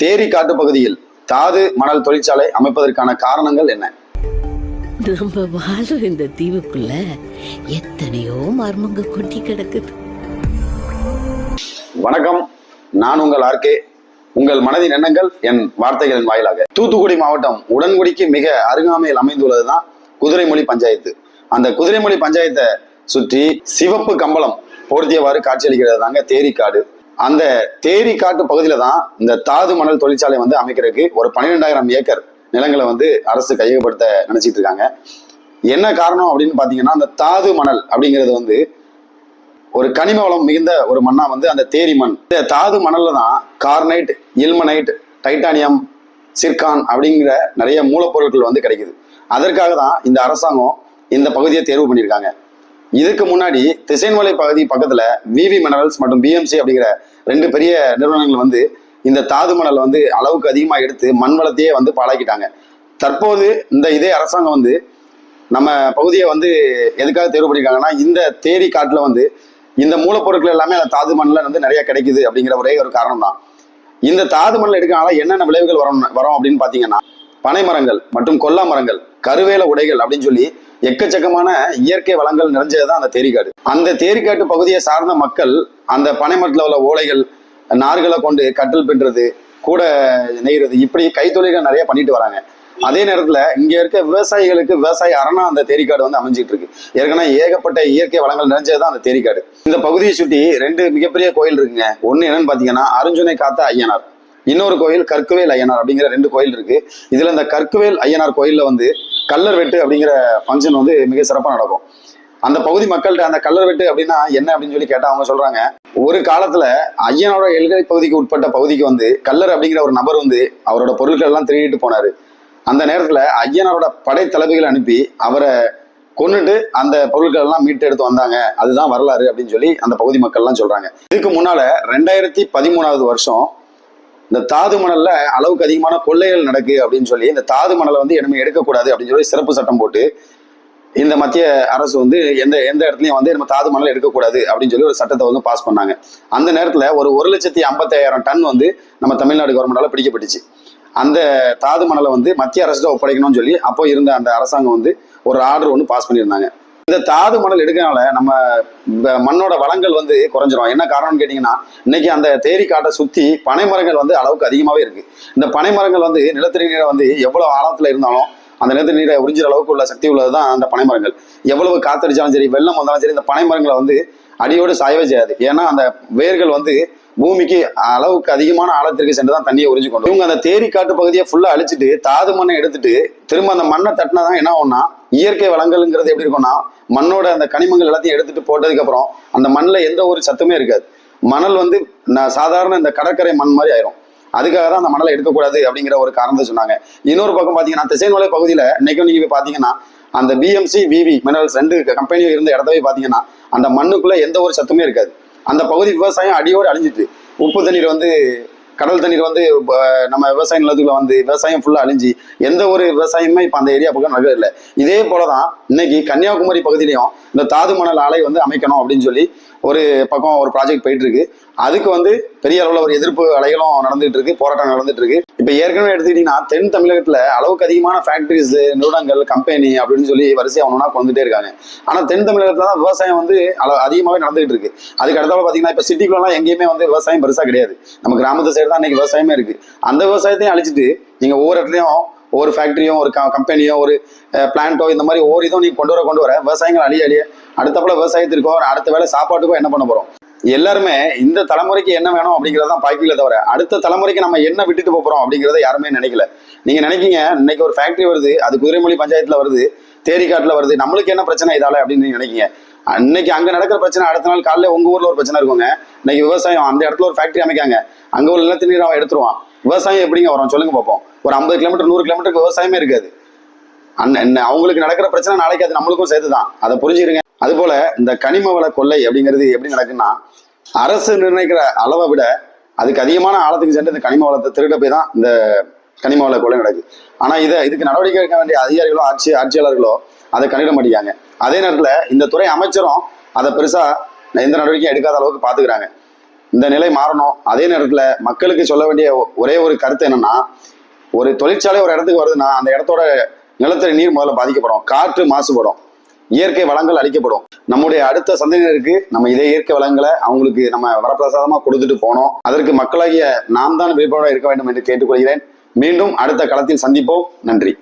தேரி காட்டு பகுதியில் தாது மணல் தொழிற்சாலை அமைப்பதற்கான காரணங்கள் என்ன? நம்ம வாழும் இந்த தீவுக்குள்ள எத்தனையோ மர்மங்க கொட்டி கிடக்குது. வணக்கம். நான் உங்கள் ஆர்கே உங்கள் மனதின் எண்ணங்கள் என் வார்த்தைகளின் வாயிலாக. தூத்துக்குடி மாவட்டம் உடன்குடிக்கு மிக அருகாமையில் அமைந்துள்ளதுதான் குதிரைமொழி பஞ்சாயத்து. அந்த குதிரைமொழி பஞ்சாயத்தை சுற்றி சிவப்பு கம்பளம் பொருத்தியவாறு காட்சியளிக்கிறது தாங்க தேரிக்காடு. அந்த தேரி காட்டு பகுதியில தான் இந்த தாது மணல் தொழிற்சாலை வந்து அமைக்கிறதுக்கு ஒரு பன்னிரெண்டாயிரம் ஏக்கர் நிலங்களை வந்து அரசு கையகப்படுத்த நினைச்சிட்டு இருக்காங்க. என்ன காரணம் அப்படின்னு பாத்தீங்கன்னா அந்த தாது மணல் அப்படிங்கிறது வந்து ஒரு கனிம வளம் மிகுந்த ஒரு மண்ணா வந்து அந்த தேரி மண். இந்த தாது மணல்ல தான் கார்னைட் இல்மனைட் டைட்டானியம் சிர்கான் அப்படிங்கிற நிறைய மூலப்பொருட்கள் வந்து கிடைக்குது. அதற்காக தான் இந்த அரசாங்கம் இந்த பகுதியை தேர்வு பண்ணியிருக்காங்க. இதுக்கு முன்னாடி திசைன்மலை பகுதி பக்கத்துல விவி மினரல்ஸ் மற்றும் பிஎம்சி அப்படிங்கிற ரெண்டு பெரிய நிறுவனங்கள் வந்து இந்த தாது மணல் வந்து அளவுக்கு அதிகமாக எடுத்து மண் வளத்தையே வந்து பாழாக்கிட்டாங்க. தற்போது இந்த இதே அரசாங்கம் வந்து நம்ம பகுதியை வந்து எதுக்காக தேர்வு பண்ணியிருக்காங்கன்னா இந்த தேரி காட்டில் வந்து இந்த மூலப்பொருட்கள் எல்லாமே அந்த தாது மண்ணில் வந்து நிறைய கிடைக்குது அப்படிங்கிற ஒரே ஒரு காரணம் தான் இந்த தாது மண்ணில் எடுக்கனால என்னென்ன விளைவுகள் வரும் வரும் அப்படின்னு பார்த்தீங்கன்னா பனை மரங்கள் மற்றும் கொல்லா மரங்கள் கருவேல உடைகள் அப்படின்னு சொல்லி எக்கச்சக்கமான இயற்கை வளங்கள் நிறைஞ்சதுதான் அந்த தேரிக்காடு. அந்த தேரிக்காட்டு பகுதியை சார்ந்த மக்கள் அந்த பனை உள்ள ஓலைகள் நார்களை கொண்டு கட்டில் பின்னுறது கூட நெய்கிறது இப்படி கைத்தொழில்கள் நிறைய பண்ணிட்டு வராங்க. அதே நேரத்தில் இங்கே இருக்க விவசாயிகளுக்கு விவசாய அரணா அந்த தேரிக்காடு வந்து அமைஞ்சிட்டு இருக்கு. ஏற்கனவே ஏகப்பட்ட இயற்கை வளங்கள் நிறைஞ்சதுதான் அந்த தேரிக்காடு. இந்த பகுதியை சுற்றி ரெண்டு மிகப்பெரிய கோயில் இருக்குங்க. ஒன்று என்னன்னு பார்த்தீங்கன்னா அருஞ்சுனை காத்த ஐயனார். இன்னொரு கோயில் கற்குவேல் ஐயனார் அப்படிங்கிற ரெண்டு கோயில் இருக்கு. இதுல இந்த கற்குவேல் ஐயனார் கோயில்ல வந்து கல்லர் வெட்டு அப்படிங்கிற ஃபங்க்ஷன் வந்து மிக சிறப்பாக நடக்கும். அந்த பகுதி மக்கள்கிட்ட அந்த கல்லர் வெட்டு அப்படின்னா என்ன அப்படின்னு சொல்லி கேட்டால் அவங்க சொல்கிறாங்க ஒரு காலத்தில் ஐயனோட எல்கை பகுதிக்கு உட்பட்ட பகுதிக்கு வந்து கல்லர் அப்படிங்கிற ஒரு நபர் வந்து அவரோட பொருட்கள் எல்லாம் திருடிட்டு போனார். அந்த நேரத்தில் ஐயனரோட படை தளபதிகளை அனுப்பி அவரை கொன்னுட்டு அந்த பொருட்கள் எல்லாம் மீட்டு எடுத்து வந்தாங்க. அதுதான் வரலாறு அப்படின்னு சொல்லி அந்த பகுதி மக்கள்லாம் சொல்கிறாங்க இதுக்கு முன்னால் ரெண்டாயிரத்தி பதிமூணாவது வருஷம் இந்த தாது மணல்ல அளவுக்கு அதிகமான கொள்ளைகள் நடக்கு அப்படின்னு சொல்லி இந்த தாது மணலை வந்து இனிமேல் எடுக்கக்கூடாது அப்படின்னு சொல்லி சிறப்பு சட்டம் போட்டு இந்த மத்திய அரசு வந்து எந்த எந்த இடத்துலையும் வந்து நம்ம தாது மணல் எடுக்கக்கூடாது அப்படின்னு சொல்லி ஒரு சட்டத்தை வந்து பாஸ் பண்ணாங்க. அந்த நேரத்தில் ஒரு ஒரு லட்சத்தி ஐம்பத்தாயிரம் டன் வந்து நம்ம தமிழ்நாடு கவர்மெண்டால் பிடிக்கப்பட்டுச்சு. அந்த தாது மணலை வந்து மத்திய அரசு ஒப்படைக்கணும்னு சொல்லி அப்போ இருந்த அந்த அரசாங்கம் வந்து ஒரு ஆர்டர் ஒன்று பாஸ் பண்ணியிருந்தாங்க. இந்த தாது மணல் எடுக்கனால நம்ம வ- மண்ணோட வளங்கள் வந்து குறைஞ்சிரும். என்ன காரணம்னு கேட்டிங்கன்னா இன்னைக்கு அந்த தேரி காட்டை சுற்றி பனை மரங்கள் வந்து அளவுக்கு அதிகமாகவே இருக்கு. இந்த பனை மரங்கள் வந்து நிலத்தடி நீரை வந்து எவ்வளோ ஆழத்தில் இருந்தாலும் அந்த நிலத்தடி நீரை உறிஞ்சிற அளவுக்கு உள்ள சக்தி உள்ளது தான் அந்த பனை மரங்கள். எவ்வளவு காத்தடிச்சாலும் சரி வெள்ளம் வந்தாலும் சரி இந்த பனை மரங்களை வந்து அடியோடு சாயவே செய்யாது. ஏன்னா அந்த வேர்கள் வந்து பூமிக்கு அளவுக்கு அதிகமான ஆழத்திற்கு சென்று தான் தண்ணியை உறிஞ்சு கொண்டு இவங்க அந்த தேரி காட்டு பகுதியை ஃபுல்லாக அழிச்சிட்டு தாது மண்ணை எடுத்துட்டு திரும்ப அந்த மண்ணை தட்டினா தான் என்ன ஆகும்னா இயற்கை வளங்கள்ங்கிறது எப்படி இருக்கும்னா மண்ணோட அந்த கனிமங்கள் எல்லாத்தையும் எடுத்துட்டு போட்டதுக்கு அப்புறம் அந்த மண்ணில் எந்த ஒரு சத்துமே இருக்காது. மணல் வந்து நான் சாதாரண இந்த கடற்கரை மண் மாதிரி ஆயிரும். அதுக்காக தான் அந்த மணலை எடுக்கக்கூடாது அப்படிங்கிற ஒரு காரணத்தை சொன்னாங்க. இன்னொரு பக்கம் பார்த்தீங்கன்னா திசைமலை பகுதியில் இன்னைக்கும் நீங்கள் போய் பார்த்தீங்கன்னா அந்த பிஎம்சி விவி மினரல்ஸ் ரெண்டு கம்பெனியும் இருந்த இடத்த போய் பார்த்தீங்கன்னா அந்த மண்ணுக்குள்ளே எந்த ஒரு சத்துமே இருக்காது. அந்த பகுதி விவசாயம் அடியோடு அழிஞ்சிட்டு உப்பு தண்ணீர் வந்து கடல் தண்ணீர் வந்து நம்ம விவசாய நிலத்துக்குள்ள வந்து விவசாயம் ஃபுல்லா அழிஞ்சு எந்த ஒரு விவசாயமே இப்போ அந்த ஏரியா பக்கம் நடக்கிறது இல்லை இதே போலதான் இன்னைக்கு கன்னியாகுமரி பகுதியிலையும் இந்த தாது மணல் ஆலை வந்து அமைக்கணும் அப்படின்னு சொல்லி ஒரு பக்கம் ஒரு ப்ராஜெக்ட் போயிட்டு இருக்கு அதுக்கு வந்து பெரிய அளவில் ஒரு எதிர்ப்பு அலைகளும் நடந்துட்டு இருக்கு போராட்டம் நடந்துட்டு இருக்கு. இப்போ ஏற்கனவே எடுத்துக்கிட்டீங்கன்னா தென் தமிழகத்துல அளவுக்கு அதிகமான ஃபேக்டரிஸ் நிறுவனங்கள் கம்பெனி அப்படின்னு சொல்லி வரிசையா ஒன்றா கொண்டுட்டே இருக்காங்க. ஆனா தென் தமிழகத்துல தான் விவசாயம் வந்து அளவு அதிகமாகவே நடந்துகிட்டு இருக்கு. அதுக்கு அடுத்தால பாத்தீங்கன்னா இப்ப சிட்டிக்குள்ளலாம் எங்கேயுமே வந்து விவசாயம் பெருசா கிடையாது. நம்ம கிராமத்து சைடு தான் இன்னைக்கு விவசாயமே இருக்கு. அந்த விவசாயத்தையும் அழிச்சிட்டு நீங்க ஒவ்வொரு இடத்துலயும் ஒவ்வொரு ஃபேக்டரியும் ஒரு கம்பெனியோ ஒரு பிளான்ட்டோ இந்த மாதிரி ஒவ்வொரு இதுவும் நீங்க கொண்டு வர கொண்டு வர விவசாயங்கள் அழிய அழிய அடுத்தப்பல விவசாயத்திற்கோ அடுத்த வேலை சாப்பாட்டுக்கோ என்ன பண்ண போறோம்? எல்லாருமே இந்த தலைமுறைக்கு என்ன வேணும் அப்படிங்கறத தான் பாய்க்கல தவிர அடுத்த தலைமுறைக்கு நம்ம என்ன விட்டுட்டு போகிறோம் போறோம் அப்படிங்கறத யாருமே நினைக்கல. நீங்க நினைக்கீங்க இன்னைக்கு ஒரு ஃபேக்டரி வருது அது குதிரைமொழி பஞ்சாயத்துல வருது தேரிக்காட்டுல வருது நம்மளுக்கு என்ன பிரச்சனை இதால அப்படின்னு நீங்க நினைக்கீங்க. அன்னைக்கு அங்க நடக்கிற பிரச்சனை அடுத்த நாள் காலையில உங்க ஊர்ல ஒரு பிரச்சனை இருக்குங்க. இன்னைக்கு விவசாயம் அந்த இடத்துல ஒரு ஃபேக்டரி அமைக்காங்க. அங்க ஒரு நிலத்தடி நீர் அவன் எடுத்துருவான். விவசாயம் எப்படிங்க வரும்? சொல்லுங்க பார்ப்போம் ஒரு ஐம்பது கிலோமீட்டர் நூறு கிலோமீட்டருக்கு விவசாயமே இருக்காது. அண்ணன் என்ன- அவங்களுக்கு நடக்கிற பிரச்சனை நாளைக்கு அது நம்மளுக்கும் சேர்த்து தான் அதை புரிஞ்சுக்கிறீங்க அதுபோல இந்த கனிம வள கொள்ளை அப்படிங்கிறது எப்படி நடக்குன்னா அரசு நிர்ணயிக்கிற அளவை விட அதுக்கு அதிகமான ஆழத்துக்கு சென்று இந்த கனிம வளத்தை திருட போய் தான் இந்த கனிம வள கொள்ளை நடக்குது. ஆனா இதை இதுக்கு நடவடிக்கை எடுக்க வேண்டிய அதிகாரிகளோ ஆட்சி ஆட்சியாளர்களோ அதை கணிட மாட்டேங்காங்க அதே நேரத்தில் இந்த துறை அமைச்சரும் அதை பெருசாக எந்த நடவடிக்கையும் எடுக்காத அளவுக்கு பார்த்துக்கிறாங்க இந்த நிலை மாறணும். அதே நேரத்தில் மக்களுக்கு சொல்ல வேண்டிய ஒரே ஒரு கருத்து என்னன்னா ஒரு தொழிற்சாலை ஒரு இடத்துக்கு வருதுன்னா அந்த இடத்தோட நிலத்தடி நீர் முதல்ல பாதிக்கப்படும். காற்று மாசுபடும். இயற்கை வளங்கள் அழிக்கப்படும். நம்முடைய அடுத்த சந்ததியினருக்கு நம்ம இதே இயற்கை வளங்களை அவங்களுக்கு நம்ம வரப்பிரசாதமாக கொடுத்துட்டு போனோம். அதற்கு மக்களாகிய நாம் தான் விழிப்புணர்வாக இருக்க வேண்டும் என்று கேட்டுக்கொள்கிறேன். மீண்டும் அடுத்த களத்தில் சந்திப்போம். நன்றி.